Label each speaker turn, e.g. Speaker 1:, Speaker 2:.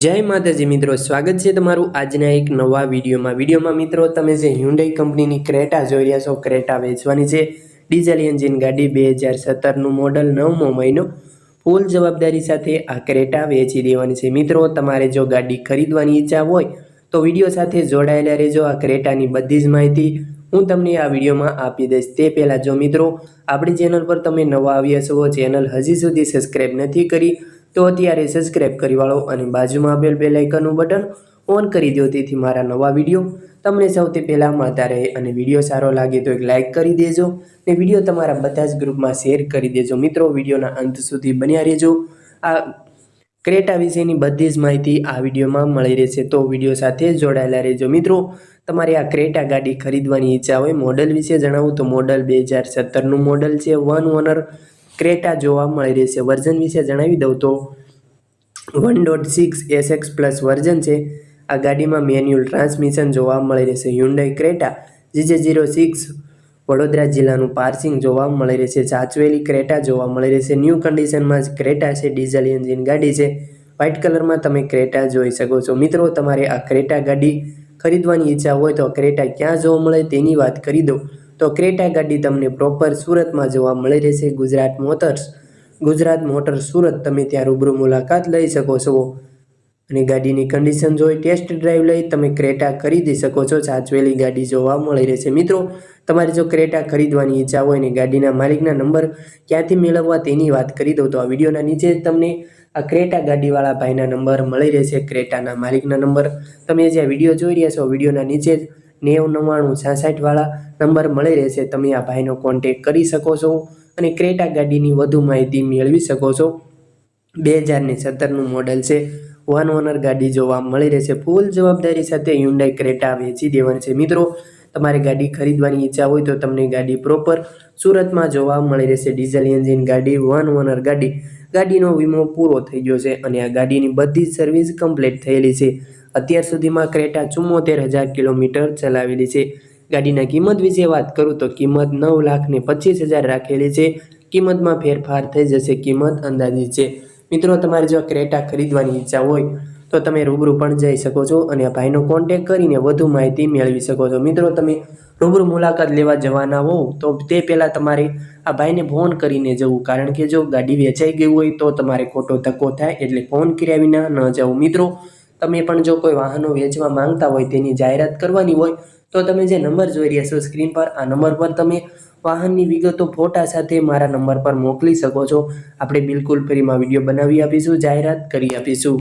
Speaker 1: જય માતાજી મિત્રો, સ્વાગત છે તમારું આજના એક નવા વિડીયોમાં. વિડીયોમાં મિત્રો, તમે જે હ્યુન્ડાઈ કંપનીની ક્રેટા જોઈ રહ્યા છો ક્રેટા વેચવાની છે. ડીઝલ એન્જિન ગાડી બે હજાર સત્તરનું મોડલ નવમો મહિનો. ફૂલ જવાબદારી સાથે આ ક્રેટા વેચી દેવાની છે. મિત્રો, તમારે જો ગાડી ખરીદવાની ઈચ્છા હોય, તો વીડિયો સાથે જોડાયેલા રહેજો. આ ક્રેટાની બધી જ માહિતી હું તમને આ વિડીયોમાં આપી દઈશ. તે પહેલાં જો મિત્રો, આપણી ચેનલ પર તમે નવા આવ્યા છો, ચેનલ હજી સુધી સબસ્ક્રાઈબ નથી કરી તો અત્યારે સબસ્ક્રાઈબ કરી વાળો અને બાજુમાં આપેલ બે લાઇકનનું બટન ઓન કરી દો તેથી મારા નવા વીડિયો તમને સૌથી પહેલાં મળતા રહે અને વીડિયો સારો લાગે તો એક લાઇક કરી દેજો ને વીડિયો તમારા બધા જ ગ્રુપમાં શેર કરી દેજો. મિત્રો વિડીયોના અંત સુધી બન્યા રહેજો. આ ક્રેટા વિશેની બધી જ માહિતી આ વિડીયોમાં મળી રહેશે. તો વીડિયો સાથે જોડાયેલા રહેજો. મિત્રો, તમારે આ ક્રેટા ગાડી ખરીદવાની ઈચ્છા હોય મોડલ વિશે જણાવું તો મોડલ બે હજાર સત્તરનું મોડલ છે. વન ઓનર ક્રેટા જોવા મળી રહેશે વર્ઝન વિશે જણાવી દઉં તો one dot six SX plus version છે. આ ગાડીમાં મેન્યુઅલ ટ્રાન્સમિશન જોવા મળી રહેશે Hyundai Creta, GJ zero six Vadodara જિલ્લાનું પાર્સિંગ જોવા મળી રહેશે સાચવેલી ક્રેટા જોવા મળી રહેશે ન્યૂ કન્ડિશનમાં જ ક્રેટા છે. ડીઝલ એન્જિન ગાડી છે. વ્હાઇટ કલરમાં તમે ક્રેટા જોઈ શકો છો. મિત્રો, તમારે આ ક્રેટા ગાડી ખરીદવાની ઈચ્છા હોય તો ક્રેટા ક્યાં જોવા મળે તેની વાત કરી દો તો ક્રેટા ગાડી તમને પ્રોપર સુરતમાં જોવા મળી રહેશે. ગુજરાત મોટર્સ ગુજરાત મોટર્સ સુરત તમે ત્યાં રૂબરૂ મુલાકાત લઈ શકો છો. અને ગાડીની કન્ડિશન જોઈ ટેસ્ટ ડ્રાઈવ લઈ તમે ક્રેટા ખરીદી શકો છો. સાચવેલી ગાડી જોવા મળી રહેશે. મિત્રો, તમારે જો ક્રેટા ખરીદવાની ઈચ્છા હોય ને ગાડીના માલિકના નંબર ક્યાંથી મેળવવા તેની વાત કરી દઉં, તો આ વિડીયોના નીચે તમને આ ક્રેટા ગાડીવાળા ભાઈના નંબર મળી રહેશે. ક્રેટાના માલિકના નંબર તમે જે વીડિયો જોઈ રહ્યા છો વિડીયોના નીચે જ નેવું નવ્વાણું છાસઠવાળા નંબર મળી રહેશે. તમે આ ભાઈનો કોન્ટેક કરી શકો છો અને ક્રેટા ગાડીની વધુ માહિતી મેળવી શકો છો. બે હજારની સત્તરનું મોડલ છે. વન ઓનર ગાડી જોવા મળી રહેશે. ફૂલ જવાબદારી સાથે હ્યુન્ડાઈ ક્રેટા વેચી દેવાની છે. મિત્રો, તમારે ગાડી ખરીદવાની ઈચ્છા હોય તો તમને ગાડી પ્રોપર સુરતમાં જોવા મળી રહેશે. ડીઝલ એન્જિન ગાડી વન ઓનર ગાડી. ગાડીનો વીમો પૂરો થઈ ગયો છે અને આ ગાડીની બધી જ સર્વિસ કમ્પ્લીટ થયેલી છે. અત્યાર સુધીમાં ક્રેટા ચુમ્મોતેર હજાર કિલોમીટર ચલાવેલી છે. ગાડીના કિંમત વિશે વાત કરું તો કિંમત નવ લાખ ને પચીસ હજાર રાખેલી છે. કિંમતમાં ફેરફાર થઈ જશે કિંમત અંદાજિત છે. મિત્રો, તમારે જો ક્રેટા ખરીદવાની ઈચ્છા હોય તો તમે રૂબરૂ પણ જઈ શકો છો અને ભાઈનો કોન્ટેક કરીને વધુ માહિતી મેળવી શકો છો. મિત્રો, તમે રૂબરૂ મુલાકાત લેવા જવાના હો તો તે પહેલાં તમારે આ ભાઈને ફોન કરીને જવું. કારણ કે જો ગાડી વેચાઈ ગઈ હોય તો તમારે ખોટો ધક્કો થાય એટલે ફોન કર્યા વિના ન જવું મિત્રો તમે પણ જો કોઈ વાહનો વેચવા માંગતા હોય, તેની જાહેરાત કરવાની હોય, તો તમે જે નંબર જોઈ રહ્યા છો સ્ક્રીન પર, આ નંબર પર તમે વાહનની વિગતો ફોટા સાથે મારા નંબર પર મોકલી શકો છો. આપણે બિલકુલ ફ્રીમાં વીડિયો બનાવી આપીશું, જાહેરાત કરી આપીશું.